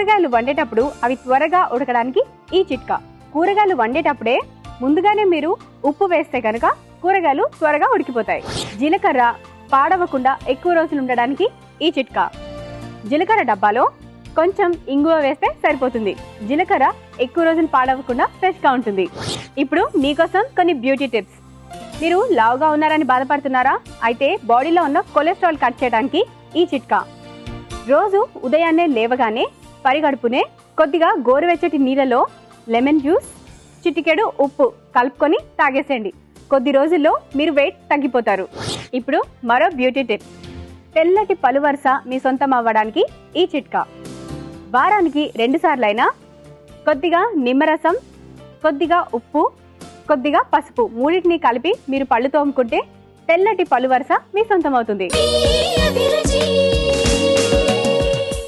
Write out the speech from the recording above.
కూరగాయలు వండేటప్పుడు అవి త్వరగా ఉడకడానికి ఈ చిట్కా. కూరగాయలు వండేటప్పుడే ముందుగానే మీరు ఉప్పు వేస్తే కనుక కూరగాయలు త్వరగా ఉడికిపోతాయి. జీలకర్ర పాడవకుండా ఎక్కువ రోజులు ఉండడానికి ఈ చిట్కా. జీలకర్ర డబ్బాలో కొంచెం ఇంగువ వేస్తే సరిపోతుంది. జీలకర్ర ఎక్కువ రోజులు పాడవకుండా ఫ్రెష్గా ఉంటుంది. ఇప్పుడు మీకోసం కొన్ని బ్యూటీ టిప్స్. మీరు లావుగా ఉన్నారని బాధపడుతున్నారా? అయితే బాడీలో ఉన్న కొలెస్ట్రాల్ కట్ చేయడానికి ఈ చిట్కా. రోజు ఉదయాన్నే లేవగానే పరిగడుపునే కొద్దిగా గోరువెచ్చటి నీళ్ళలో లెమన్ జ్యూస్ చిటికెడు ఉప్పు కలుపుకొని తాగేసేయండి. కొద్ది రోజుల్లో మీరు వెయిట్ తగ్గిపోతారు. ఇప్పుడు మరో బ్యూటీ టిప్. తెల్లటి పలువరస మీ సొంతం అవ్వడానికి ఈ చిట్కా. వారానికి రెండుసార్లైనా కొద్దిగా నిమ్మరసం కొద్దిగా ఉప్పు కొద్దిగా పసుపు మూడింటిని కలిపి మీరు పళ్ళు తోముకుంటే తెల్లటి పలువరస మీ సొంతం అవుతుంది.